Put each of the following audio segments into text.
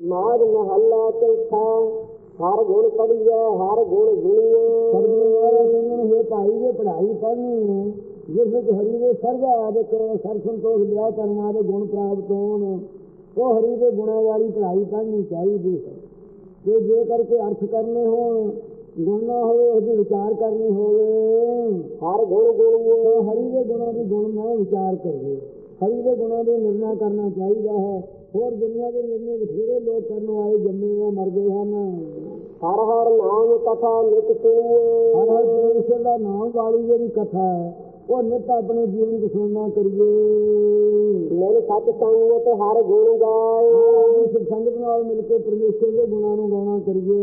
ਮਾਜ ਮਹੱਲਾ ਚੌਥਾ ਹਰ ਗੁਣ ਪੜੀਐ ਹਰ ਗੁਣ ਗੁਣੀਐ ਸਰਬਨ ਵਾਲਾ ਕਹਿੰਦੇ ਨੇ ਇਹ ਭਾਈ ਜੇ ਪੜ੍ਹਾਈ ਕਰਨੀ ਹੈ। ਜਿਸ ਵਿੱਚ ਹਰੀ ਦੇ ਸਰਦਾ ਆਦਿਕ ਸਰ ਸੰਤੋਖ ਲਿਆ ਕਰਨਾ ਦੇ ਗੁਣ ਪ੍ਰਾਪਤ ਹੋਣ ਉਹ ਹਰੀ ਦੇ ਗੁਣਾਂ ਵਾਲੀ ਪੜ੍ਹਾਈ ਕਰਨੀ ਚਾਹੀਦੀ ਹੈ। ਕਿ ਜੇ ਕਰਕੇ ਅਰਥ ਕਰਨੇ ਹੋਣ ਗੁਣ ਨਾ ਹੋਵੇ ਉਹਦੀ ਵਿਚਾਰ ਕਰਨੀ ਹੋਵੇ ਹਰ ਗੁਣ ਗੁਣੀਐ ਤਾਂ ਹਰੀ ਦੇ ਗੁਣਾਂ ਦੀ ਗੁਣ ਮੈਂ ਵਿਚਾਰ ਕਰੀਏ। ਹਰੀ ਦੇ ਗੁਣਾਂ ਦੇ ਨਿਰਣਾ ਕਰਨਾ ਚਾਹੀਦਾ ਹੈ। ਹੋਰ ਦੁਨੀਆ ਦੇ ਨਿਰਣੇ ਬਥੇਰੇ ਲੋਕ ਕਰਨ ਵਾਲੇ ਜੰਮੇ ਆ ਮਰ ਗਏ ਹਨ। ਹਰ ਹਰ ਨਾਮ ਕਥਾ ਨਿਤ ਸੁਣੀਐ ਹਰ ਹਰ ਪਰਮੇਸ਼ਰ ਦਾ ਨਾਮ ਵਾਲੀ ਜਿਹੜੀ ਕਥਾ ਹੈ ਉਹ ਨਿਤ ਆਪਣੇ ਜੀਵਨ ਵਿੱਚ ਸੁਣਨਾ ਕਰੀਏ। ਮੇਰੇ ਸਤ ਸੰਗਤ ਹਰ ਗੁਣ ਗਾਏ। ਸੰਗਤ ਨਾਲ ਮਿਲ ਕੇ ਪਰਮੇਸ਼ਰ ਦੇ ਗੁਣਾਂ ਨੂੰ ਗਾਉਣਾ ਕਰੀਏ।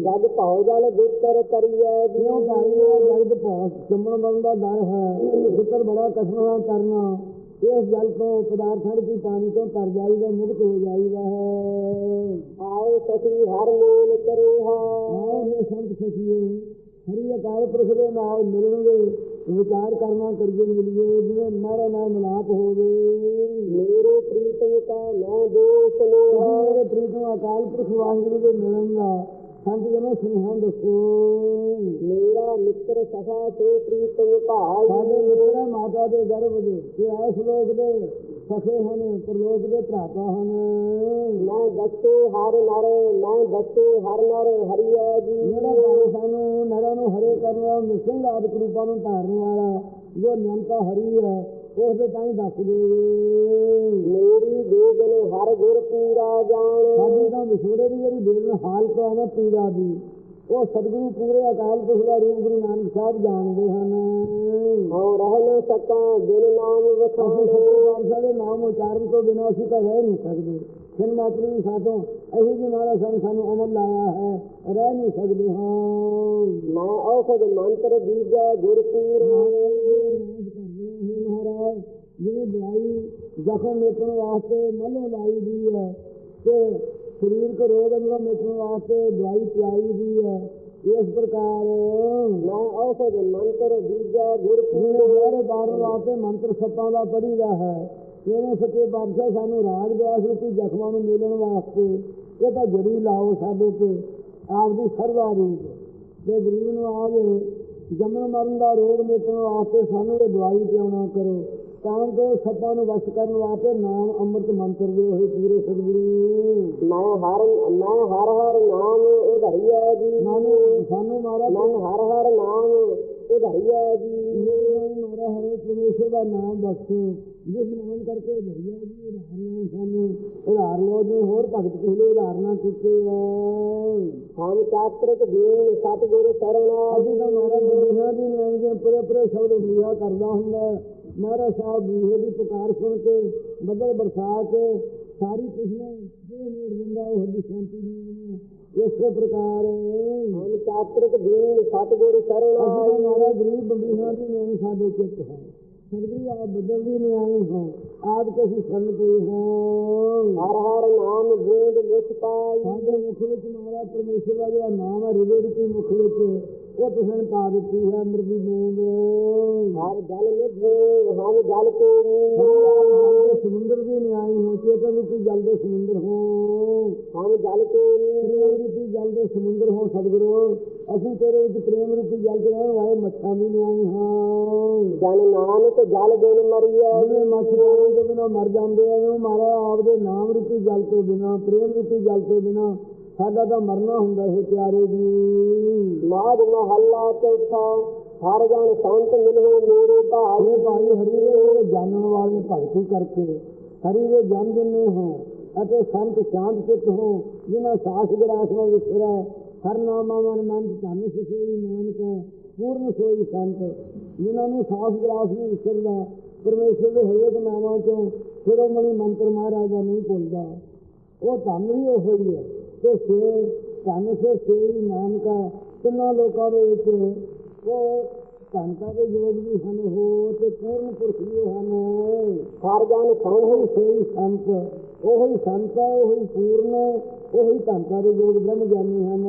ਜਗ ਭਉ ਜਲ ਦੁੱਤਰ ਕਰੀਐ ਜਿਉਂ ਇਹ ਜਗਤ ਭੌਸ ਚੰਮਣ ਬਣ ਦਾ ਡਰ ਹੈ। ਜ਼ਿਕਰ ਬੜਾ ਕਠਿਨ ਕਰਨਾ। ਜਲ ਤੋਂ ਪਦਾਰਥਾਂ ਦੀ ਪਾਣੀ ਤੋਂ ਤਰ ਜਾਈਦਾ ਮੁਕਤ ਹੋ ਜਾਈਦਾ ਹੈ। ਆਏ ਸਖੀ ਹਰ ਮੇਲ ਕਰੇਹਾ ਆਓ ਇਹ ਸੰਤ ਸਖੀਏ ਹਰੀ ਅਕਾਲ ਪੁਰਖ ਦੇ ਨਾਲ ਮਿਲਣਗੇ ਵਿਚਾਰ ਕਰਨਾ ਕਰੀਏ ਮਿਲੀਏ ਜਿਵੇਂ ਮਾਰਾ ਨਾਲ ਮਿਲਾਪ ਹੋਵੇ। ਮੇਰੇ ਪ੍ਰੀਤਮ ਕਾ ਮੈਂ ਦੋਸ ਨੇਹਾ ਮੇਰੇ ਪ੍ਰੀਤਮ ਅਕਾਲ ਪੁਰਖ ਵਾਹਿਗੁਰੂ ਦੇ ਮਿਲਣ ਦਾ ਸੰਤ ਜਨੋ ਸੁਨੇਹਾ ਦੱਸੋ ਮੇਰਾ ਮਿੱਤਰ ਸਖਾ ਤੇ ਪ੍ਰੀਤਮ ਭਾਈ ਸਾਡੇ ਮਿੱਤਰ ਮਾਤਾ ਦੇ ਗਰਭ ਦੇ ਇਹ ਐਸ ਲੋਕ ਦੇ ਸਖੇ ਹਨ ਪ੍ਰਲੋਕ ਦੇ ਭਰਾਤਾ ਹਨ ਮੈਂ ਦੱਸੇ ਹਰ ਨਰ, ਮੈਂ ਦੱਸੇ ਹਰ ਨਰ ਹਰੀਐ ਜੀ। ਜਿਹੜਾ ਸਾਨੂੰ ਨਰਾਂ ਨੂੰ ਹਰੇ ਕਰਨ ਵਾਲਾ ਨਿਸੰਗ ਆਦਿਕ ਰੂਪਾਂ ਨੂੰ ਧਾਰਨ ਵਾਲਾ। ਜੋ ਨਿਯੰਤਾ ਹਰੀ ਹੈ ਉਸ ਦੇ ਤਾਂ ਹੀ ਦੱਸ ਦੇਵੇ ਮੇਰੀ ਦੇਗਨ ਹਰ ਗੁਰ ਪੂਰਾ ਜਾਣ। ਸਾਡੀ ਤਾਂ ਵਿਛੋੜੇ ਦੀ ਜਿਹੜੀ ਬੇਦਨ ਹਾਲਤ ਹੈ ਨਾ ਪੀੜਾ ਦੀ ਉਹ ਸਤਿਗੁਰੂ ਪੂਰੇ ਅਕਾਲ ਪੁਰਖ ਦਾ ਰੂਪ ਗੁਰੂ ਨਾਨਕ ਸਾਹਿਬ ਜਾਣਦੇ ਹਨ। ਹਉ ਰਹਿ ਨ ਸਕਾਂ ਦਿਨ ਨਾਮ ਵਖਾਣੇ ਦੇ ਨਾਮ ਉਚਾਰਨ ਤੋਂ ਬਿਨਾਂ ਅਸੀਂ ਤਾਂ ਰਹਿ ਨਹੀਂ ਸਕਦੇ। ਖਿਨ ਮਾਤਰੀ ਵੀ ਸਾਥੋਂ ਇਹੀ ਜੀ ਮਹਾਰਾਜ ਸਾਨੂੰ ਸਾਨੂੰ ਅਮਲ ਲਾਇਆ ਹੈ ਰਹਿ ਨਹੀਂ ਸਕਦੇ ਹਾਂ। ਮੈਂ ਔਖਦ ਮੰਤਰ ਦੀਜੈ ਗੁਰ ਪੂਰਾ। ਜਿਵੇਂ ਦਵਾਈ ਜ਼ਖਮ ਮੇਟਣ ਵਾਸਤੇ ਮੱਲੋਂ ਲਾਈ ਦੀ ਹੈ ਤੇ ਸਰੀਰ ਕੋ ਰੋਗ ਅੰਦਰ ਮੇਟਣ ਵਾਸਤੇ ਦਵਾਈ ਪਿਆਈ ਦੀ ਹੈ ਇਸ ਪ੍ਰਕਾਰ ਮੈਂ ਔਖਦ ਮੰਤਰ ਦੀਜੈ ਗੁਰ ਪੂਰਾ ਬਾਰਨ ਵਾਸਤੇ ਮੰਤਰ ਸੱਪਾਂ ਦਾ ਪੜੀਦਾ ਹੈ ਇਹਨੇ ਸੱਚੇ ਬਾਦਸ਼ਾਹ ਸਾਨੂੰ ਰਾਜ ਵਿਆਸ ਰੂਪੀ ਜ਼ਖਮਾਂ ਨੂੰ ਮਿਲਣ ਵਾਸਤੇ ਇਹ ਤਾਂ ਜੜੀ ਲਾਓ ਸਾਡੇ ਤੇ ਆਪਦੀ ਸਰਵਾ ਰੂਪ। ਜੇ ਗਰੀਬ ਨੂੰ ਆਵੇ ਜੰਮਣ ਮਰਨ ਦਾ ਰੋਗ ਮਿਟਣ ਵਾਸਤੇ ਸਾਨੂੰ ਇਹ ਦਵਾਈ ਪਿਆਉਣਾ ਕਰੋ। ਤਾਂ ਕਿ ਸੱਪਾਂ ਨੂੰ ਵਸ਼ ਕਰਨ ਵਾਸਤੇ ਨਾਮ ਅੰਮ੍ਰਿਤ ਮੰਤਰ ਦੇ ਹੋਏ ਪੂਰੇ ਸਤਿਗੁਰੂ। ਮੈਂ ਹਰ ਮੈਂ ਹਰ ਹਰ ਨਾਮ ਉਧਾਰੀਐ ਜੀ। ਸਾਨੂੰ ਸਾਨੂੰ ਮਾਰਾ ਮੈਂ ਹਰ ਹਰ ਨਾਮ ਉਧਾਰੀਐ ਜੀ। ਮਾਰਾ ਹਰੇ ਪਰਮੇਸ਼ਰ ਦਾ ਨਾਮ ਬਖਸ਼ੋ। ਜਿਸ ਨਾਮ ਕਰਕੇ ਭਈਆ ਜੀ ਉਧਾਰ ਲਓ ਸਾਨੂੰ ਉਧਾਰ ਲਓ ਜੀ ਹੋਰ ਭਗਤ ਪਿਛਲੇ ਉਧਾਰਨਾ ਕੀਤੇ ਐ ਹਮ ਚਾਤ੍ਰਿਕ ਦੀਨ ਸਤਿਗੁਰ ਸਰਣਾ। ਅਸੀਂ ਤਾਂ ਮਾਰਾ ਦੁਨੀਆ ਦੀ ਨਹੀਂ ਜੇ ਪੂਰੇ ਪੂਰੇ ਸ਼ਬਦ ਲਿਆ ਕਰਦਾ ਹੁੰਦਾ। ਮਾਰਾ ਸਾਹਿਬ ਬੂਹੇ ਦੀ ਪੁਕਾਰ ਸੁਣ ਕੇ ਬੱਦਲ ਬਰਸਾ ਕੇ ਸਾਰੀ ਕਿਸਮਾਂ ਜਿਹੜੇ ਨੇੜ ਦਿੰਦਾ ਉਹ ਦੀ ਸ਼ਾਂਤੀ ਦੀ ਇਸੇ ਪ੍ਰਕਾਰ ਹਮ ਚਾਤ੍ਰਿਕ ਦੀਨ ਸਤਿਗੁਰ ਸਰਣਾ ਅਸੀਂ ਮਾਰਾ ਗਰੀਬ ਬੰਬੀਹਾਂ ਦੀ ਨਹੀਂ ਸਾਡੇ ਚਿੱਤ ਹੈ। ਸਤਿਗੁਰੂ ਆਪ ਬਦਲਦੀ ਨਹੀਂ ਆਏ ਹਾਂ ਆਪ ਕੇ ਅਸੀਂ ਸੰਨ ਪਏ ਹਾਂ ਹਰ ਹਰ ਨਾਮ ਬੂੰਦ ਮੁਖ ਪਾਈ। ਸਾਡੇ ਮੁਖ ਵਿੱਚ ਮਾਰਾ ਪਰਮੇਸ਼ਰ ਦਾ ਜਿਹੜਾ ਨਾਮ ਹੈ ਰਿਵੇ ਰੂਪੀ ਮੁਖ ਵਿੱਚ ਉਹ ਤੁਸਾਂ ਨੇ ਪਾ ਦਿੱਤੀ ਹੈ ਅਮਰਦੀ ਬੂੰਦ ਹਰ ਜਲ ਹਮ ਜਲ ਕੋ ਜਲ ਦੇ ਸਮੁੰਦਰ ਦੀ ਨਿਆਈ ਹੋ ਚੇਤਨ ਰੂਪੀ ਜਲ ਦੇ ਸਮੁੰਦਰ ਹੋ। ਜਲ ਕੋ ਪ੍ਰੇਮ ਰੂਪੀ ਜਲ ਦੇ ਸਮੁੰਦਰ ਹੋ ਸਤਿਗੁਰੂ। ਅਸੀਂ ਤੇਰੇ ਵਿੱਚ ਪ੍ਰੇਮ ਰੂਪੀ ਜਲ ਦੇ ਰਹਿਣ ਵਾਲੇ ਮੱਛਾਂ ਦੀ ਨਿਆਈ ਹਾਂ। ਜਨ ਨਾਨਕ ਜਲ ਬਿਨ ਮਰੀਐ। ਜਿਵੇਂ ਮੱਛ ਤੋਂ ਬਿਨਾਂ ਮਰ ਜਾਂਦੇ ਆ ਉਹ ਮਾਰਾ ਆਪਦੇ ਨਾਮ ਰੂਪੀ ਜਲ ਤੋਂ ਬਿਨਾਂ ਪ੍ਰੇਮ ਰੂਪੀ ਜਲ ਤੋਂ ਬਿਨਾਂ। ਸਾਡਾ ਤਾਂ ਮਰਨਾ ਹੁੰਦਾ ਹੈ ਪਿਆਰੇ ਜੀ। ਮਾਜ ਮਹੱਲਾ ਚੌਥਾ, ਹਰ ਜਨ ਸੰਤ ਮਿਲੋ ਮੇਰੇ ਭਾਈ। ਭਾਈ ਹਰੀ ਦੇ ਜਾਣਨ ਵਾਲੇ ਭਗਤੀ ਕਰਕੇ, ਹਰੀ ਦੇ ਜਨ ਜਿੰਨੇ ਹੋ ਅਤੇ ਸੰਤ ਸ਼ਾਂਤ ਚਿੱਤ ਹੋ, ਜਿਨ੍ਹਾਂ ਸਾਸ ਵਿਰਾਸ ਵਿੱਚ ਵਿਸਰੈ ਹਰ ਨਾਮਾ ਮਨ ਮਨ ਧਨ ਸਿਸੋਈ ਨਾਨਕ, ਪੂਰਨ ਸੋਈ ਸੰਤ, ਜਿਨ੍ਹਾਂ ਨੂੰ ਸਾਸ ਵਿਰਾਸ ਵਿੱਚ ਵਿਸਰਦਾ, ਪਰਮੇਸ਼ਰ ਦੇ ਹਰੇਕ ਨਾਮਾਂ ਚੋਂ ਸ਼ਿਰੋਮਣੀ ਮੰਤਰ ਮਹਾਰਾਜਾ ਨਹੀਂ ਭੁੱਲਦਾ। ਉਹ ਧੰਨ ਵੀ ਉਹ ਹੀ। ਹੈ ਤੇ ਸੇ ਧਨ ਸੇ ਸੇਈ ਨਾਨਕਾ ਤਿੰਨਾਂ ਲੋਕਾਂ ਦੇ ਵਿੱਚ ਉਹ ਧਨਤਾ ਦੇ ਯੋਗ ਵੀ ਹਨ ਹੋ ਤੇ ਪੂਰਨ ਪੁਰਖ ਵੀ ਹਨ। ਸੰਤ ਉਹ ਸੇਈ ਸੰਤ ਉਹ ਹੀ ਸੰਤ ਹੈ ਉਹ ਹੀ ਪੂਰਨ ਉਹ ਹੀ ਧਨਤਾ ਦੇ ਯੋਗ ਬ੍ਰਹਮ ਗਿਆਨੀ ਹਨ।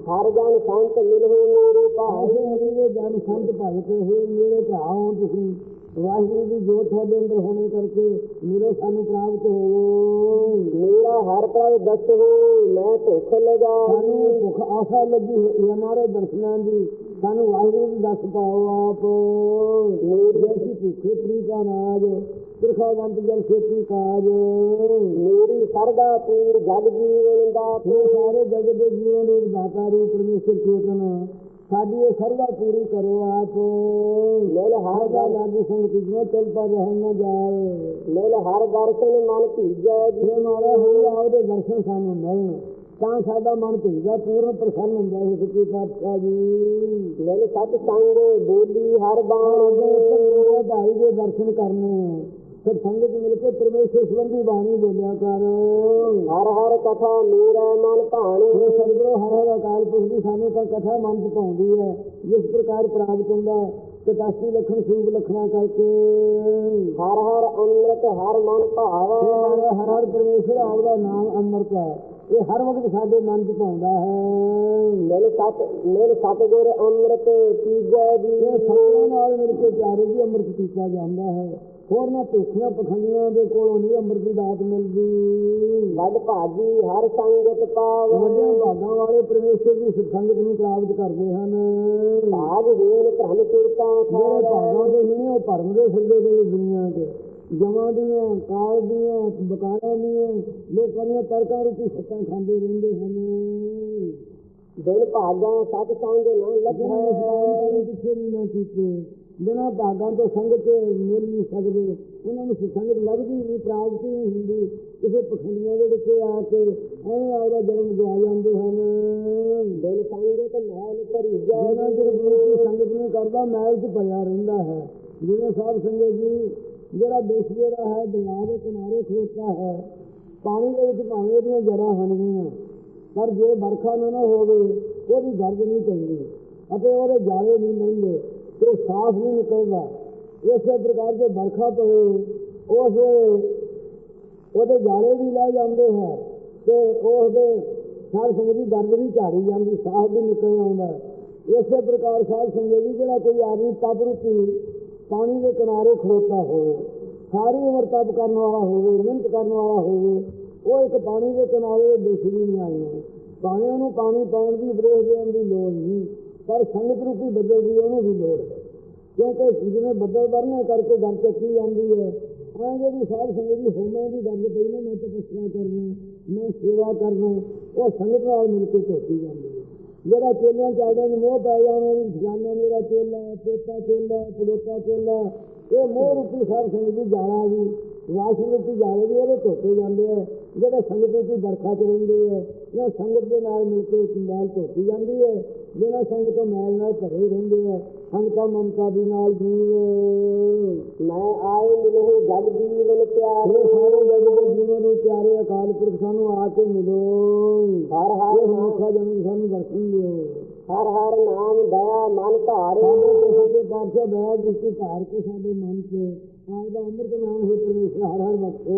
ਹਰ ਜਨ ਸੰਤ ਮਿਲੋ ਮੇਰੇ ਭਾਈ। ਦੇ ਜਨ ਸੰਤ ਭਗਤ ਹੋਏ ਮੇਰੇ ਹੋ ਤੁਸੀਂ ਵਾਹਿਗੁਰੂ ਦੀ ਜੋਤ ਤੁਹਾਡੇ ਅੰਦਰ ਹੋਣੇ ਕਰਕੇ ਮਿਲੋ ਸਾਨੂੰ ਪ੍ਰਾਪਤ ਹੋਵੋ। ਪ੍ਰਭ ਦਸਹੁ ਮੈਂ ਭੁਖ ਲਗਾਈ ਸਾਨੂੰ ਭੁੱਖ ਆਸਾ ਲੱਗੀ ਹੋਈ ਹੈ ਹਮਾਰੇ ਦਰਸ਼ਨਾਂ ਦੀ। ਸਾਨੂੰ ਵਾਹਿਗੁਰੂ ਜੀ ਦੱਸ ਪਾਓ ਆਪ। ਜੈਸੀ ਭੁੱਖੇ ਪ੍ਰੀਤਾ ਨਾਜ ਤਿਰਖਾਵੰਤ ਜਲ ਖੇਤੀ ਕਾਜ। ਮੇਰੀ ਸਰਦਾ ਪੂਰ ਜਗ ਜੀਵਨ ਦਾ ਇਹ ਸਾਰੇ ਜਗਤ ਦੇ ਜੀਵਨ ਦੇ ਦਾਤਾ ਰੂਪ ਪਰਮੇਸ਼ਰ ਚੇਤਨ ਸਾਡੀ ਇਹ ਸਰਵਾ ਪੂਰੀ ਕਰੋ ਆਪ। ਮਿਲ ਹਰ ਹਰ ਦਾ ਲਾਗੀ ਸੰਗ ਜਿਵੇਂ ਚੱਲ ਪਾ ਰਹਿ ਨਾ ਜਾਏ। ਮਿਲ ਹਰ ਦਰਸ਼ਨ ਮਨ ਭੀਜੈ ਜੀ। ਜੇ ਮਾਰਾ ਹੋਇਆ ਉਹਦੇ ਦਰਸ਼ਨ ਸਾਨੂੰ ਮਿਲਣ। ਤਾਂ ਸਾਡਾ ਮਨ ਭਿੱਜਦਾ ਪੂਰਨ ਪ੍ਰਸੰਨ ਹੁੰਦਾ ਹੈ ਸੱਚੇ ਪਾਤਸ਼ਾਹ ਜੀ। ਮਿਲ ਸਤ ਸੰਗ ਬੋਲੀ ਹਰ ਬਾਣੀ ਮੇਰੇ ਭਾਈ ਦੇ ਦਰਸ਼ਨ ਕਰਨੇ ਫਿਰ ਸੰਗਤ ਮਿਲ ਕੇ ਪਰਮੇਸ਼ਰ ਸੰਬੰਧੀ ਬਾਣੀ ਬੋਲਿਆ ਕਰ। ਹਰ ਹਰ ਕਥਾ ਮੇਰਾ ਮਨ ਭਾਣੀ। ਇਹ ਸਰਗੁਰੂ ਹਰ ਹਰ ਅਕਾਲ ਪੁਰਖ ਦੀ ਸਾਨੂੰ ਤਾਂ ਕਥਾ ਮਨ ਚ ਪਾਉਂਦੀ ਹੈ ਜਿਸ ਪ੍ਰਕਾਰ ਪ੍ਰਾਪਤ ਹੁੰਦਾ ਹੈ। ਕਟਾਸੀ ਲਖਣ ਸੂਬ ਲਖਣਾ ਕਰਕੇ। ਹਰ ਹਰ ਅੰਮ੍ਰਿਤ ਹਰ ਮਨ ਭਾਵੈ। ਹਰ ਹਰ ਪਰਮੇਸ਼ਰ ਆਪਦਾ ਨਾਮ ਅੰਮ੍ਰਿਤ ਹੈ। ਇਹ ਹਰ ਵਕਤ ਸਾਡੇ ਮਨ ਚ ਪਾਉਂਦਾ ਹੈ। ਮਿਲ ਸਤ ਮਿਲ ਸਤਗੁਰ ਅੰਮ੍ਰਿਤ ਪੀਜੈ ਜੀ। ਇਹ ਸਤਿਗੁਰਾਂ ਨਾਲ ਮਿਲ ਕੇ ਪਿਆਰੇ ਦੀ ਅੰਮ੍ਰਿਤ ਪੀਤਾ ਜਾਂਦਾ ਹੈ। ਹੋਰ ਨਾ ਭੁੱਖੀਆਂ ਪਖੰਡੀਆਂ ਦੇ ਕੋਲੋਂ ਨਹੀਂ ਅੰਮ੍ਰਿਤ ਦੀ ਦਾਤ ਮਿਲਦੀ। ਵੱਡ ਭਾਜੀ ਹਰ ਸੰਗਤ ਪਾਵੈ। ਵੱਡਿਆਂ ਭਾਗਾਂ ਵਾਲੇ ਪਰਮੇਸ਼ਰ ਦੀ ਸਤਸੰਗਤ ਨੂੰ ਪ੍ਰਾਪਤ ਕਰਦੇ ਹਨ। ਭਾਗ ਵੀਨ ਧਨ ਕੀਰਤਾ ਜਿਹੜੇ ਭਾਗਾਂ ਦੇ ਨਹੀਂ ਉਹ ਭਰਮ ਦੇ ਨੇ ਇਸ ਦੁਨੀਆ ਤੇ ਜਮਾਂ ਦੀਆਂ ਕਾਲ ਦੀਆਂ ਬਕਾਰਾਂ ਦੀਆਂ ਲੋਕਾਂ ਦੀਆਂ ਤਰਕਾਂ ਰੂਪੀ ਸੱਤਾਂ ਖਾਂਦੇ ਰਹਿੰਦੇ ਹਨ। ਦਿਨ ਭਾਗਾ ਸਤ ਸੰਗ ਨਾ ਜਿਹਨਾਂ ਲੱਭੈ ਨੇ ਨਾ ਬਿਨਾਂ ਭਾਗਾਂ ਤੋਂ ਸੰਗਤ ਮਿਲ ਨਹੀਂ ਸਕਦੇ। ਉਹਨਾਂ ਨੂੰ ਸੰਗਤ ਲੱਭਦੀ ਨਹੀਂ ਪ੍ਰਾਪਤ ਨਹੀਂ ਹੁੰਦੀ। ਕਿਸੇ ਪਖੰਡੀਆਂ ਦੇ ਵਿੱਚ ਆ ਕੇ ਐਵੇਂ ਆਪਦਾ ਜਨਮ ਗਵਾ ਜਾਂਦੇ ਹਨ। ਦਿਨ ਸੰਗਤ ਮੈਲ ਚਿਰ ਗੁਰੂ ਦੀ ਸੰਗਤ ਨਹੀਂ ਕਰਦਾ ਮੈਲ ਚ ਭਰਿਆ ਰਹਿੰਦਾ ਹੈ। ਜਿਵੇਂ ਸਾਧ ਸੰਗਤ ਜੀ ਜਿਹੜਾ ਦੇਸ਼ ਜਿਹੜਾ ਹੈ ਦਰਿਆ ਦੇ ਕਿਨਾਰੇ ਖਲੋਤਾ ਹੈ। ਪਾਣੀ ਦੇ ਵਿੱਚ ਭਾਵੇਂ ਉਹਦੀਆਂ ਜੜ੍ਹਾਂ ਹੋਣਗੀਆਂ ਪਰ ਜੇ ਵਰਖਾ ਨਾ ਨਾ ਹੋਵੇ ਉਹਦੀ ਗਰਦ ਨਹੀਂ ਪੈਂਦੀ। ਅਤੇ ਉਹਦੇ ਜਾਲੇ ਨਹੀਂ ਲੈਂਦੇ ਤੇ ਉਹ ਸਾਫ਼ ਨਹੀਂ ਨਿਕਲਦਾ, ਇਸੇ ਪ੍ਰਕਾਰ ਜੇ ਵਰਖਾ ਪਵੇ, ਉਸ ਉਹਦੇ ਜਾਲੇ ਵੀ ਲੈ ਜਾਂਦੇ ਹੈ ਤੇ ਉਹਦੇ ਸਾਧ ਸੰਗਤ ਦੀ ਦਰਦ ਵੀ ਝਾੜੀ ਜਾਂਦੀ ਸਾਹ ਵੀ ਨਿਕਲ ਆਉਂਦਾ ਇਸੇ ਪ੍ਰਕਾਰ ਸਾਧ ਸੰਗਤ ਜੀ ਜਿਹੜਾ ਕੋਈ ਆਦਮੀ ਤਪ ਰੂਪੀ ਪਾਣੀ ਦੇ ਕਿਨਾਰੇ ਖਲੋਤਾ ਹੋਵੇ, ਸਾਰੀ ਉਮਰ ਤਪ ਕਰਨ ਵਾਲਾ ਹੋਵੇ, ਮਿਹਨਤ ਕਰਨ ਵਾਲਾ ਹੋਵੇ, ਉਹ ਇੱਕ ਪਾਣੀ ਦੇ ਕਿਨਾਰੇ ਦੇ ਦ੍ਰਿਸ਼ ਵੀ ਨਹੀਂ ਆਈ। ਭਾਵੇਂ ਨੂੰ ਪਾਣੀ ਪਾਉਣ ਦੀ ਵਿਰੋਧ ਦੇਣ ਦੀ ਲੋੜ ਨਹੀਂ। ਪਰ ਸੰਗਤ ਰੂਪੀ ਬੱਦਲ ਦੀ ਉਹਨੂੰ ਵੀ ਲੋੜ ਹੈ। ਕਿਉਂਕਿ ਜਿਵੇਂ ਬੱਦਲ ਵਰਨੇ ਕਰਕੇ ਗੱਲ ਚੱਕੀ ਜਾਂਦੀ ਹੈ ਐਂ ਜਿਹੜੀ ਸਾਧ ਸੰਗਤ ਦੀ ਹੋਮਾਂ ਦੀ ਗੱਲ ਪਈ ਨਾ ਮੈਂ ਤਪੱਸਿਆ ਕਰਨੀ ਮੈਂ ਸੇਵਾ ਕਰਨਾ ਉਹ ਸੰਗਤ ਨਾਲ ਮਿਲ ਕੇ ਧੋਤੀ ਜਾਂਦੀ ਹੈ। ਜਿਹੜਾ ਚੇਲਿਆਂ ਚਾੜਿਆਂ ਨੂੰ ਮੋਹ ਪੈ ਜਾਣਾ ਵੀ ਫਲਾਨਾ ਮੇਰਾ ਚੇਲਾ ਹੈ, ਪੋਤਾ ਚੇਲਾ ਹੈ, ਪੜੋਤਾ ਚੇਲਾ ਇਹ ਮੋਹ ਰੂਪੀ ਸਾਧ ਸੰਗਤ ਦੀ ਜਾਲਾ ਵੀ ਵਾਸ਼ ਰੂਪੀ ਜਾਲੇ ਵੀ ਉਹਦੇ ਧੋਤੇ ਜਾਂਦੇ ਆ। ਜਿਹੜੇ ਸੰਗਤ ਰੂਪੀ ਵਰਖਾ ਚ ਰਹਿੰਦੇ ਆ ਉਹ ਸੰਗਤ ਦੇ ਨਾਲ ਮਿਲ ਕੇ ਮੈਲ ਧੋਤੀ ਜਾਂਦੀ ਹੈ ਜਿਹਨਾਂ ਸੰਗਤ ਮੈਲ ਨਾਲ ਭਰੇ ਹੀ ਰਹਿੰਦੇ ਆ ਸੰਗਤਾਂ ਮਮਤਾ ਦੀ ਨਾਲ ਜੀਵ ਮੈਂ ਆਏ ਮਿਲਹੁ ਜਗ ਜੀਵਨ ਪਿਆਰੇ ਸਾਰੇ ਜਗ ਦੇ ਜੀਵਨ ਦੇ ਪਿਆਰੇ ਅਕਾਲ ਪੁਰਖ ਸਾਨੂੰ ਆ ਕੇ ਮਿਲੋ। ਹਰ ਹਰ ਮੌਕਾ ਜਨਮ ਸਾਨੂੰ ਦਰਸ਼ਨ ਦਿਓ। ਹਰ ਹਰ ਨਾਮ ਦਇਆ ਮਨ ਧਾਰੇ। ਸਾਡੇ ਸੱਚੇ ਪਾਤਸ਼ਾਹ ਦਇਆ ਦ੍ਰਿਸ਼ਟੀ ਧਾਰ ਕੇ ਸਾਡੇ ਮਨ 'ਚ ਆਪਦਾ ਅੰਮ੍ਰਿਤ ਨਾਮ ਹੈ ਪਰਮੇਸ਼ਰ ਹਰ ਹਰ ਬਖਸ਼ੋ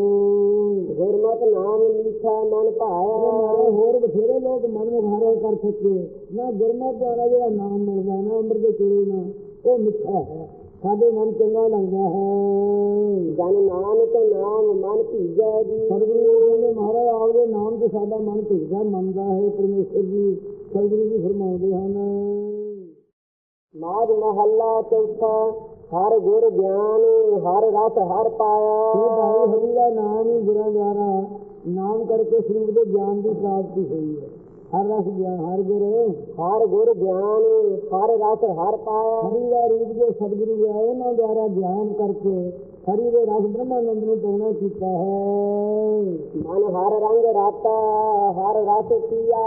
ਗੁਰਮਤਿ ਨਾਮ ਲੀਖਾ ਮਨ ਭਾਇਆ। ਹੋਰ ਬਥੇਰੇ ਲੋਕ ਮਨ ਮੁਖਾਰਾ ਕਰ ਸਕੇ। ਨਾ ਗੁਰਮਤਿ ਦੁਆਰਾ ਜਿਹੜਾ ਨਾਮ ਮਿਲਦਾ ਨਾ ਅੰਮ੍ਰਿਤ ਦੇ ਚੂੜੇ ਨਾਲ ਉਹ ਮਿੱਠਾ ਹੈ। ਸਾਡੇ ਮਨ ਚੰਗਾ ਲੱਗਦਾ ਹੈ। ਜਨ ਨਾਨਕ ਨਾਮ ਮਨ ਭੀਜੈ ਜੀ। ਸਤਿਗੁਰੂ ਕਹਿੰਦੇ ਮਹਾਰਾਜ ਆਪਦੇ ਨਾਮ ਤੇ ਸਾਡਾ ਮਨ ਭਿੱਜਦਾ ਮੰਨਦਾ ਹੈ ਪਰਮੇਸ਼ਰ ਜੀ। ਸਤਿਗੁਰੂ ਜੀ ਫਰਮਾਉਂਦੇ ਹਨ। ਮਾਜ ਮਹੱਲਾ ਚੌਥਾ ਹਰ ਗੁਰ ਗਿਆਨ, ਹਰ ਰਸ, ਹਰ ਇਹ ਪਾਇਆ ਭਾਈ ਹਰੀ ਦਾ ਨਾਮ ਹੀ ਗੁਰਾਂ ਦੁਆਰਾ ਨਾਮ ਕਰਕੇ ਸਰੀਰ ਦੇ ਗਿਆਨ ਦੀ ਪ੍ਰਾਪਤੀ ਹੋਈ ਹੈ। ਹਰ ਰਸ ਗਿਆਨ ਹਰ ਗੁਰ ਹਰ ਗੁਰ ਗਿਆਨ ਹਰ ਰਸ ਹਰ ਪਾਇਆ। ਹਰੀ ਦਾ ਰੂਪ ਜੋ ਸਤਿਗੁਰੂ ਹੈ ਉਹਨਾਂ ਦੁਆਰਾ ਗਿਆਨ ਕਰਕੇ ਹਰੀ ਦੇ ਰਸ ਬ੍ਰਹਮਾਨੰਦ ਨੂੰ ਪਾਉਣਾ ਕੀਤਾ ਹੈ। ਮਨ ਹਰ ਰੰਗ ਰਾਤਾ ਹਰ ਰਸ ਪੀਆ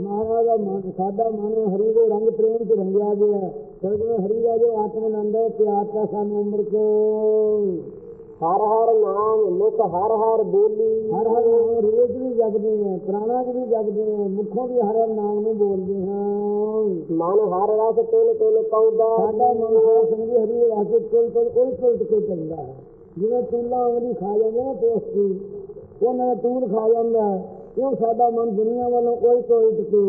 ਮਹਾਰਾਜ ਦਾ ਮਨ ਸਾਡਾ ਮਨ ਹਰੀ ਦੇ ਰੰਗ ਪ੍ਰੇਮ ਚ ਰੰਗਿਆ ਗਿਆ। ਸਤਿਗੁਰੂ ਹਰੀ ਦਾ ਜੋ ਆਤਮਨੰਦ ਹੈ ਪਿਆਰ ਦਾ ਸਾਨੂੰ ਅੰਮ੍ਰਿਤ ਹਰ ਹਰ ਨਾਮ ਮੁਖ ਹਰ ਹਰ ਬੋਲੀ। ਹਰ ਹਰ ਜਪਦੇ ਆ ਪ੍ਰਾਣਾ ਵੀ ਜਪਦੇ ਆ ਮੁੱਖੋਂ ਵੀ ਹਰ ਹਰ ਨਾਮ ਨੂੰ ਬੋਲਦੇ ਹਾਂ। ਮਨ ਹਰ ਰਸ ਤਿਲ ਤਿਲ ਪੌਦਾ ਸਾਡਾ ਮਨ ਸਾਰਾ ਸੰਗੀ ਹਰੀ ਦੇ ਰਾਜੇ ਕੋਲ ਕੋਲ ਕੋਈ ਉਲਟ ਕੇ ਚੱਲਦਾ ਹੈ। ਜਿਵੇਂ ਤੂਲਾ ਉਂਗਲੀ ਖਾ ਜਾਂਦੇ ਨਾ ਪੋਸਤੀ ਉਹਨਾਂ ਨੇ ਤੂਲ ਖਾ ਜਾਂਦਾ ਹੈ, ਕਿਉਂ ਸਾਡਾ ਮਨ ਦੁਨੀਆ ਵੱਲੋਂ ਉਲਟ ਉਲਟ ਕੇ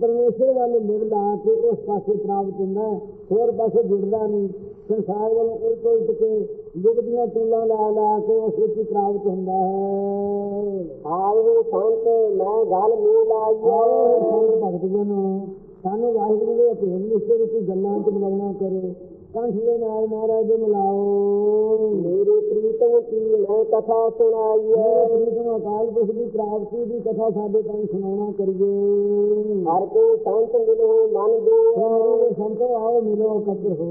ਪਰਮੇਸ਼ਰ ਵੱਲ ਮਿਲ ਲਾ ਕੇ ਉਸ ਪਾਸੇ ਪ੍ਰਾਪਤ ਹੁੰਦਾ ਹੈ ਹੋਰ ਪਾਸੇ ਜੁੜਦਾ ਨਹੀਂ। ਸੰਸਾਰ ਵੱਲੋਂ ਉਲਟ ਉਲਟ ਕੇ ਜੁਗਦੀਆਂ ਤੂਲਾਂ ਲਾ ਲਾ ਕੇ ਉਸ ਵਿੱਚ ਹੀ ਪ੍ਰਾਪਤ ਹੁੰਦਾ ਹੈ। ਮੈਂ ਗਲ ਆਈਐ ਸੰਤ ਭਗਤ ਜਨ ਸਾਨੂੰ ਵਾਹਿਗੁਰੂ ਦੇ ਅਧੀਨ ਨਿਸ਼ਚੇ ਵਿੱਚ ਗੱਲਾਂ ਚ ਮਿਲਾਉਣਾ ਕਰੋ। ਕੰਠ ਦੇ ਨਾਲ ਮਹਾਰਾਜ ਦੇ ਮਿਲਾਓ। ਮੇਰੀ ਪ੍ਰੀਤਮ ਕੀ ਮੈਂ ਕਥਾ ਮੇਰੇ ਸੁਣਾਈਐ ਪ੍ਰੀਤਮ ਅਕਾਲ ਪੁਰਖ ਦੀ ਪ੍ਰਾਪਤੀ ਦੀ ਕਥਾ ਸਾਡੇ ਤਾਈਂ ਸੁਣਾਉਣਾ ਕਰੀਏ। ਹਰ ਕੇ ਸੰਤ ਮਿਲੋ ਮਨ ਦੇ ਸੰਤੋ ਆਓ ਮਿਲੋ ਇਕੱਤਰ ਹੋ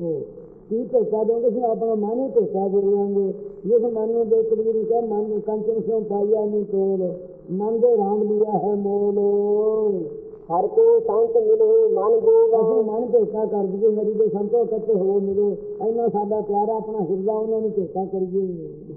ਕੀ ਭੇਟਾ ਦੋਗੇ ਸੀ ਆਪਣਾ ਮਨ ਹੀ ਭੇਟਾ ਦੇ ਲਾਂਗੇ ਜਿਸ ਮਨ ਨੂੰ ਦੇ ਕਬੀਰ ਕਹ ਮਨ ਕੰਚਨ ਸੋ ਪਾਈਆ ਨਹੀਂ ਤੋਲ ਮਨ ਦੇ ਰਾਮ ਲਿਆ ਹੈ ਮੋਲ। ਹਰ ਕੇ ਸੰਤ ਮਿਲੋ ਮਨ ਦੇਵਾ ਅਸੀਂ ਮਨ ਭੇਟਾ ਕਰ ਦਈਏ ਹਰੀ ਦੇ ਸੰਤੋ ਇਕੱਤਰ ਹੋ ਮਿਲੋ। ਇੰਨਾ ਸਾਡਾ ਪਿਆਰਾ ਆਪਣਾ ਹਿਰਦਾ ਉਹਨਾਂ ਨੂੰ ਭੇਟਾ ਕਰੀਏ।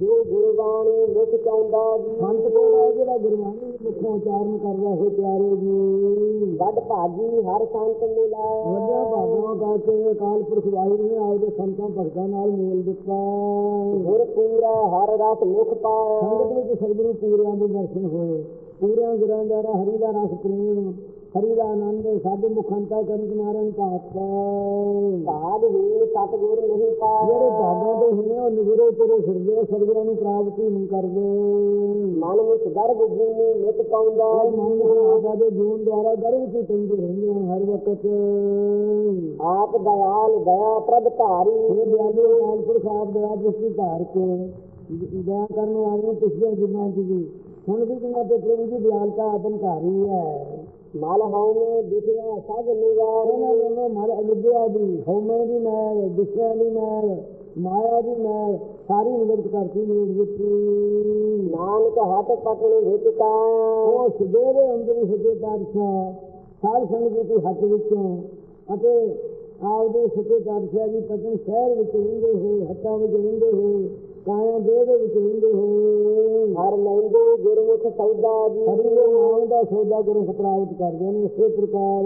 ਜੋ ਗੁਰਬਾਣੀ ਲਿਖ ਚਾਹੁੰਦਾ ਜੀ। ਸੰਤ ਕੋਲ ਹੈ ਜਿਹੜਾ ਗੁਰਬਾਣੀ ਮੁਖੋਂ ਉਚਾਰਨ ਕਰਦਾ ਹੈ ਪਿਆਰੇ ਜੀ। ਵੱਡ ਭਾਗੀ ਹਰ ਸੰਤ ਮਿਲਾਇਆ ਵੱਡਾ ਭਾਗਾਂ ਕਰਕੇ ਅਕਾਲ ਪੁਰਖ ਵਾਹਿਗੁਰੂ ਨੇ ਆਏ ਦੇ ਸੰਤਾਂ ਭਗਤਾਂ ਨਾਲ ਮੇਲ ਦਿੱਤਾ। ਗੁਰ ਪੂਰਾ ਹਰ ਰਸ ਮੁਖ ਪਾਇਆ। ਸੰਗਤ ਵਿੱਚ ਸਤਿਗੁਰੂ ਪੂਰਿਆਂ ਦੇ ਦਰਸ਼ਨ ਹੋਏ। ਪੂਰਿਆਂ ਗੁਰਾਂ ਦੁਆਰਾ ਹਰੀ ਦਾ ਰਸ ਪ੍ਰੇਮ। ਹਰੀ ਦਾ ਆਨੰਦ ਸਾਡੇ ਮੁਖੰਤਾ ਕਰਨ ਮਾਰਨ ਭਾਤਾ ਭਾਗ ਹੀਨ ਸਤਗੁਰ ਨਹੀਂ ਜਿਹੜੇ ਪਾਇਆ ਭਾਗਾਂ ਦੇ ਹਿਨੇ ਉਹ ਨਿਗਰੇ ਤੇਰੇ ਫਿਰਦੇ ਸਤਿਗੁਰਾਂ ਨੂੰ ਪ੍ਰਾਪਤੀ ਨਹੀਂ ਕਰਦੇ। ਮਨ ਵਿੱਚ ਗਰਭ ਜੀਨੀ ਮਿਟ ਪਾਉਂਦਾ ਮਨ ਦੇ ਜੀਵਨ ਦੁਆਰਾ ਗਰਭ ਚ ਪੈਂਦੇ ਰਹਿੰਦੇ ਹਨ ਹਰ ਵਕਤ। ਆਪ ਦਇਆਲ ਦਇਆ ਪ੍ਰਭ ਧਾਰੀ। ਇਹ ਬਿਆਨੀ ਅਕਾਲ ਪੁਰਖ ਆਪ ਦਇਆ ਦ੍ਰਿਸ਼ਟੀ ਧਾਰ ਕੇ ਦਇਆ ਕਰਨ ਵਾਲੇ ਪਿਛਲੇ ਜਿੰਨਾਂ ਦੀ ਵੀ। ਹੁਣ ਵੀ ਜਿੰਨਾਂ ਤੇ ਪ੍ਰਭੂ ਦੀ ਦਿਆਲਤਾ ਆਪਨ ਧਾਰੀ ਹੈ। ਦਿਖਿਆ ਸਭ ਨਿਵਾਰੀ ਇਹਨਾਂ ਦੋਨੋਂ ਮਲ ਅਵਿਦਿਆ ਦੀ ਹਉਮੈ ਦੀ ਮੈਲ ਦਿਸ਼ਾ ਦੀ ਮੈਲ ਮਾਇਆ ਦੀ ਮੈਲ ਸਾਰੀ ਨਿਵਰਤ ਕਰਤੀ ਮੇਰ ਵਿੱਚ ਨਾਨਕ ਹੱਥ ਪਟਣ ਵਿੱਚ ਕਾਇਆ ਉਹ ਦੇ ਅੰਦਰ ਹੀ ਸੱਚੇ ਪਾਤਸ਼ਾਹ ਸਾਧ ਸੰਗਤ ਦੀ ਹੱਥ ਵਿੱਚੋਂ ਅਤੇ ਆਪਦੇ ਸੱਚੇ ਪਾਤਸ਼ਾਹ ਜੀ ਪਤਨ ਸ਼ਹਿਰ ਵਿੱਚ ਰਹਿੰਦੇ ਹੋਏ ਹੱਥਾਂ ਵਿੱਚ ਰਹਿੰਦੇ ਹੋਏ ਕਾਇਆ ਦੇਹ ਦੇ ਵਿੱਚ ਰਹਿੰਦੇ ਹੋਏ ਹਰ ਲੈਂਦੇ ਗੁਰਮੁਖ ਸੌਦਾ ਜੀ। ਹਰੀ ਦੇ ਨਾਮ ਦਾ ਸੌਦਾ ਗੁਰੂ ਪ੍ਰਾਪਤ ਕਰਦੇ ਨੇ ਇਸੇ ਪ੍ਰਕਾਰ।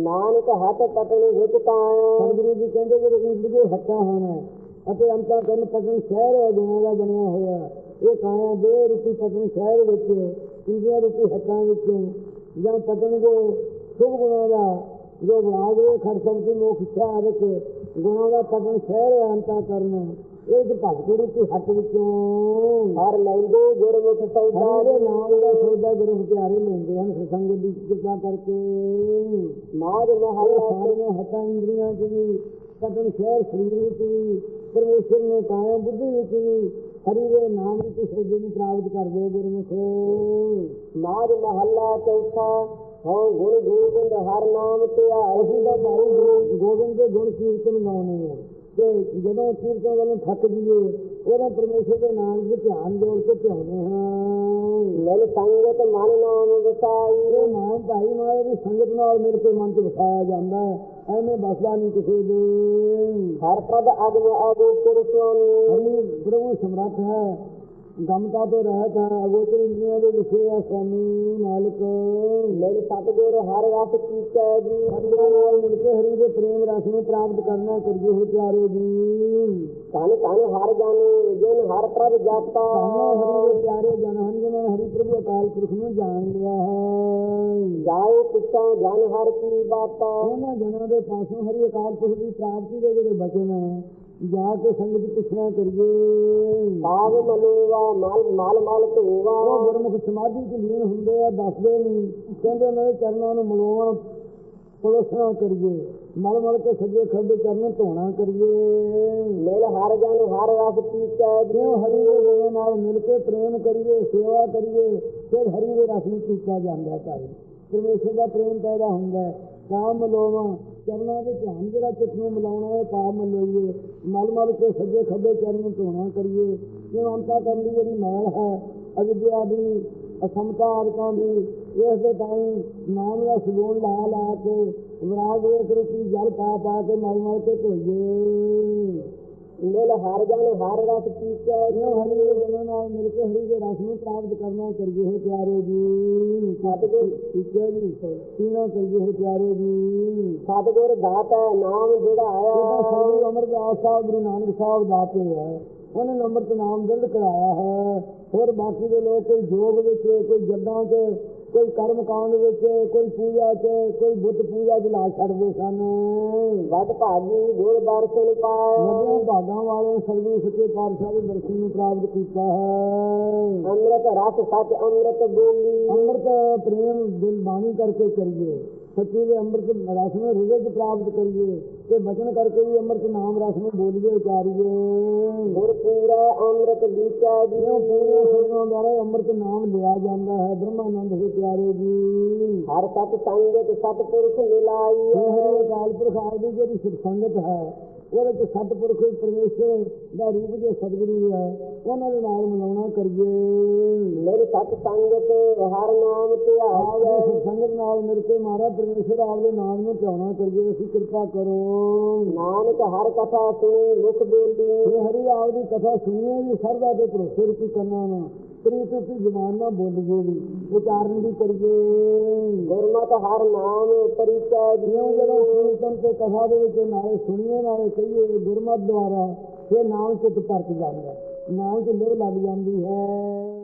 ਨਾਨਕ ਹੱਥ ਪਟਣ ਵਿੱਚ ਕਾਇਆ ਸਤਿਗੁਰੂ ਜੀ ਕਹਿੰਦੇ ਕਿ ਈਸ਼ਵਰ ਦੇ ਹੱਥਾਂ ਹਨ ਅਤੇ ਅੰਤਾਂ ਕਰਨ ਪਤਨ ਸ਼ਹਿਰ ਹੈ ਗੁਣਾਂ ਦਾ ਬਣਿਆ ਹੋਇਆ। ਇਹ ਕਾਇਆ ਦੇ ਰੂਪੀ ਪਤਨ ਸ਼ਹਿਰ ਵਿੱਚ ਇੰਦਰੀਆਂ ਰੂਪੀ ਹੱਥਾਂ ਵਿੱਚ ਜਾਂ ਪਤਨ ਜੋ ਸ਼ੁਭ ਗੁਣਾਂ ਦਾ ਜੋ ਵਿਰਾਗ ਦੇ ਖੜ ਸੰਤੀ ਮੋਖ ਇੱਛਾ ਆਦਿਕ ਗੁਣਾਂ ਦਾ ਪਤਨ ਸ਼ਹਿਰ ਹੈ ਅੰਤਾਂ ਕਰਨ। ਇਹ ਇੱਕ ਭਗਤੀ ਰੂਪੀ ਹੱਥ ਵਿੱਚੋਂ। ਹਰ ਲੈਂਦੇ ਗੁਰਮੁਖ ਸੌਦਾ ਹਰੀ ਦੇ ਨਾਮ ਦਾ ਸੌਦਾ ਗੁਰੂ ਪਿਆਰੇ ਲੈਂਦੇ ਹਨ ਸੰਗਤ ਦੀ ਕਿਰਪਾ ਕਰਕੇ। ਮਾਜ ਇਹ ਮਹਲ ਸਾਰੀਆਂ ਹੱਥਾਂ ਇੰਦਰੀਆਂ ਚ ਵੀ ਪਤਨ ਸ਼ਹਿਰ ਸਰੀਰ ਵਿੱਚ ਵੀ ਪਰਮੇਸ਼ਰ ਨੇ ਕਾਇਆ ਬੁੱਧੀ ਵਿੱਚ ਵੀ ਹਰੀ ਦੇ ਨਾਮ ਵਿੱਚ ਸੋਝੀ ਨੂੰ ਪ੍ਰਾਪਤ ਕਰਦੇ ਗੁਰਮੁਖ ਮਾਜ ਮਹੱਲਾ ਚੌਥਾ ਹਉ ਗੁਣ ਗੋਬਿੰਦ ਹਰ ਨਾਮ ਧਿਆਏ। ਅਸੀਂ ਦਾ ਭਾਈ ਗੋਬਿੰਦ ਦੇ ਗੁਣ ਕੀਰਤਨ ਗਾਉਣੇ ਆ ਤੇ ਜਦੋਂ ਕੀਰਤਨ ਵੱਲੋਂ ਥੱਕ ਜੀਏ ਉਹਦਾ ਪਰਮੇਸ਼ਰ ਦੇ ਨਾਮ ਵਿੱਚ ਧਿਆਨ ਜੋੜ ਕੇ ਧਿਆਉਂਦੇ ਹਾਂ। ਮਿਲ ਸੰਗਤ ਮਨ ਨਾਮ ਵਸਾਈ। ਇਹ ਨਾਮ ਭਾਈ ਮਾਰੇ ਦੀ ਸੰਗਤ ਨਾਲ ਮਿਲ ਕੇ ਮਨ ਚ ਵਸਾਇਆ ਜਾਂਦਾ ਹੈ। ਐਵੇਂ ਬਸਦਾ ਨਹੀਂ ਕਿਸੇ ਦੇ। ਹਰ ਪਦ ਅਗਮ ਅਗੋਚਰ ਸੁਆਮੀ ਹਰੀ ਪ੍ਰਭੂ ਸਮਰੱਥ ਹੈ। ਗਮਤਾ ਤੋਂ ਰਹਿਤ ਹੈ ਅਗੋਚਰ ਇੰਦਰੀਆਂ ਦੇ ਵਿਸ਼ੇ ਹੈ ਸਵਾਮੀ ਮਾਲਕ ਮਿਲ ਸਤਗੁਰ ਹਰ ਰਸ ਕੀਚੈ ਜੀ ਸਤਿਗੁਰਾਂ ਨਾਲ ਮਿਲ ਕੇ ਹਰੀ ਦੇ ਪ੍ਰੇਮ ਰਸ ਨੂੰ ਪ੍ਰਾਪਤ ਕਰਨਾ ਕਰੀਏ ਹੋ ਪਿਆਰੇ ਜੀ। ਧਨ ਧਨ ਹਰ ਜਾਣੇ ਜਿਨ ਹਰ ਪ੍ਰਭ ਸਾਨੂੰ ਹਰੀ ਦੇ ਪਿਆਰੇ ਜਨ ਹਨ ਜਿਨ੍ਹਾਂ ਹਰੀ ਅਕਾਲ ਪੁਰਖ ਨੂੰ ਜਾਣ ਲਿਆ ਹੈ। ਜਾਏ ਪਿਛਾ ਜਨ ਹਰ ਕੀ ਬਾਤਾ। ਉਹਨਾਂ ਜਨਾਂ ਦੇ ਪਾਸੋਂ ਹਰੀ ਅਕਾਲ ਪੁਰਖ ਦੀ ਪ੍ਰਾਪਤੀ ਦੇ ਜਿਹੜੇ ਬਚਨ ਹੈ ਜਾ ਕੇ ਸੰਗਤ ਪੁੱਛਣਾ ਕਰੀਏ। ਭਾਗ ਮਲੇਵਾ ਮਲ ਮਲ ਮਲ ਉਹ ਧੋਵਾ ਗੁਰਮੁਖ ਸਮਾਧੀ ਚ ਲੀਨ ਹੁੰਦੇ ਆ ਦੱਸਦੇ ਨਹੀਂ ਕਹਿੰਦੇ ਉਹਨਾਂ ਦੇ ਚਰਨਾਂ ਨੂੰ ਮਲੋਣਾ ਪਲੋਸਣਾ ਕਰੀਏ। ਮਲ ਮਲ ਕੇ ਸੱਜੇ ਖੱਬੇ ਚਰਨ ਧੋਣਾ ਕਰੀਏ। ਮਿਲ ਹਰ ਜਨ ਹਰ ਰਸ ਪੀਤਾ, ਜਿਉ ਹਰੀ ਦੇ ਨਾਲ ਮਿਲ ਕੇ ਪ੍ਰੇਮ ਕਰੀਏ, ਸੇਵਾ ਕਰੀਏ, ਫਿਰ ਹਰੀ ਦੇ ਰਸ ਨੂੰ ਪੀਤਾ ਜਾਂਦਾ ਹੈ ਭਾਈ ਪਰਮੇਸ਼ਰ ਦਾ ਪ੍ਰੇਮ ਪੈਦਾ ਹੁੰਦਾ ਹੈ। ਕਾਮ ਮਲੋਵਾ ਚਰਨਾਂ ਦੇ ਧਿਆਨ ਜਿਹੜਾ ਚਿੱਤ ਨੂੰ ਮਿਲਾਉਣਾ ਹੈ ਪਾਪ ਮਲੋਈਏ ਮਲ ਮਲ ਕੇ ਸੱਜੇ ਖੱਬੇ ਚਰਨ ਧੋਣਾ ਕਰੀਏ। ਕਿਉਂ ਅੰਤਾ ਕਰਨ ਦੀ ਜਿਹੜੀ ਮੈਲ ਹੈ ਅਵਿਦਿਆ ਦੀ, ਅਸਮਤਾ ਆਦਿਕਾਂ ਦੀ, ਇਸ ਦੇ ਤਾਈਂ ਨਾਮ ਦਾ ਸਗੁਣ ਲਾ ਲਾ ਕੇ ਵਿਰਾਗ ਵੇਖ ਰੂਪੀ ਜਲ ਪਾ ਪਾ ਕੇ ਮਲ ਮਲ ਕੇ ਧੋਈਏ ਮਿਲ ਹਰ ਜਨ ਹਰ ਰਸ ਕੀਚੈ ਜੀ ਜਿਉ ਹਰੀ ਦੇ ਜਨਾਂ ਨਾਲ ਮਿਲ ਕੇ ਹਰੀ ਦੇ ਰਸ ਨੂੰ ਪ੍ਰਾਪਤ ਕਰਨਾ ਕਰੀਏ ਹੈ ਪਿਆਰੇ ਜੀ। ਸਤਿਗੁਰ। ਠੀਕੇ ਜੀ। ਸੀਨਾ ਕਰੀਏ ਹੈ ਪਿਆਰੇ ਜੀ। ਸਤਗੁਰ ਦਾਤਾ ਨਾਮ ਜਿਹੜਾ ਆਇਆ ਸ੍ਰੀ ਅਮਰਦਾਸ ਸਾਹਿਬ ਗੁਰੂ ਨਾਨਕ ਸਾਹਿਬ ਦਾਤੇ ਹੈ। ਉਹਨਾਂ ਨੇ ਅੰਮ੍ਰਿਤ ਨਾਮ ਦਰਦ ਕਰਾਇਆ ਹੈ। ਹੋਰ ਬਾਕੀ ਦੇ ਲੋਕ ਕੋਈ ਜੋਗ ਵਿੱਚ ਕੋਈ ਜੱਦਾਂ 'ਚ ਕੋਈ ਕਰਮ ਕਾਂਡ ਵਿੱਚ ਕੋਈ ਪੂਜਾ 'ਚ ਕੋਈ ਬੁੱਤ ਪੂਜਾ 'ਚ ਲਾ ਛੱਡਦੇ ਸਨ। ਵੱਡ ਭਾਗੀ ਗੁਰ ਦਰਸ਼ਨ ਪਾਏ। ਨਦੀਆਂ ਭਾਗਾਂ ਵਾਲੇ ਸਤਿਗੁਰੂ ਸੱਚੇ ਪਾਤਸ਼ਾਹ ਦੇ ਦਰਸ਼ਨ ਨੂੰ ਪ੍ਰਾਪਤ ਕੀਤਾ ਹੈ। ਅੰਮ੍ਰਿਤ ਰਸ ਸੱਚ ਅੰਮ੍ਰਿਤ ਬੋਲੀ। ਅੰਮ੍ਰਿਤ ਪ੍ਰੇਮ ਦਿਲ ਬਾਣੀ ਕਰਕੇ ਕਰੀਏ। ਸੱਚੇ ਦੇ ਅੰਮ੍ਰਿਤ ਰਸ ਨੂੰ ਹਿਰਦੇ 'ਚ ਪ੍ਰਾਪਤ ਕਰੀਏ ਤੇ ਬਚਨ ਕਰਕੇ ਵੀ ਅੰਮ੍ਰਿਤ ਨਾਮ ਰਸ ਨੂੰ ਬੋਲੀਏ ਉਚਾਰੀਏ। ਗੁਰ ਪੂਰਾ ਅੰਮ੍ਰਿਤ ਲੀਚਾ ਜਿਉਂ ਪੂਰੇ ਸੰਗਾਂ ਦੁਆਰਾ ਅੰਮ੍ਰਿਤ ਨਾਮ ਲਿਆ ਜਾਂਦਾ ਹੈ ਬ੍ਰਹਮਾਨੰਦ ਦੇ ਪਿਆਰੇ ਜੀ। ਹਰ ਸਤ ਸੰਗਤ ਸਤਪੁਰਖ ਮਿਲਾਈ ਇਹ ਪੁਰਖ ਆਪ ਦੀ ਜਿਹੜੀ ਸੰਗਤ ਹੈ ਉਹਦੇ ਚ ਸਤਪੁਰਖ ਪਰਮੇਸ਼ਰ ਦਾ ਰੂਪ ਜੋ ਸਤਿਗੁਰੂ ਹੈ ਉਹਨਾਂ ਦੇ ਨਾਲ ਮਿਲਾਉਣਾ ਕਰੀਏ। ਮੇਰੇ ਸਤ ਸੰਗਤ ਹਰ ਨਾਮ ਦੀ ਸਿੱਖ ਸੰਗਤ ਨਾਲ ਮਿਲ ਕੇ ਮਾਰਾ ਪਰਮੇਸ਼ਰ ਆਪ ਦੇ ਨਾਮ ਨੂੰ ਧਿਆਉਣਾ ਕਰੀਏ ਅਸੀਂ ਕਿਰਪਾ ਕਰੋ। ਨਾਨਕ ਹਰ ਕਥਾ ਸੁਣੀ ਮੁਖ ਬੋਲੀ। ਹਰੀ ਆਪ ਦੀ ਕਥਾ ਸੁਣੀਏ ਵੀ ਸਰਦਾ ਦੇ ਭਰੋਸੇ ਰੁਕੀ ਕਰਨਾ ਨਾ ਤਰੀ ਤੁਸੀਂ ਜ਼ਬਾਨ ਨਾਲ ਬੋਲੀਏ ਵੀ। ਉਚਾਰਨ ਵੀ ਕਰੀਏ ਗੁਰਮਤ ਹਰ ਨਾਮ ਪਰਿਚੈ ਜਿਉਂ ਜਦੋਂ ਕੀਰਤਨ ਤੇ ਕਥਾ ਦੇ ਵਿੱਚ ਨਾਲੇ ਸੁਣੀਏ ਨਾਲੇ ਕਹੀਏ ਗੁਰਮਤਿ ਦੁਆਰਾ ਇਹ ਨਾਮ ਚਿੱਤ ਪਰਤ ਜਾਂਦਾ। ਨਾਮ ਚ ਲਿਵ ਲੱਗ ਜਾਂਦੀ ਹੈ।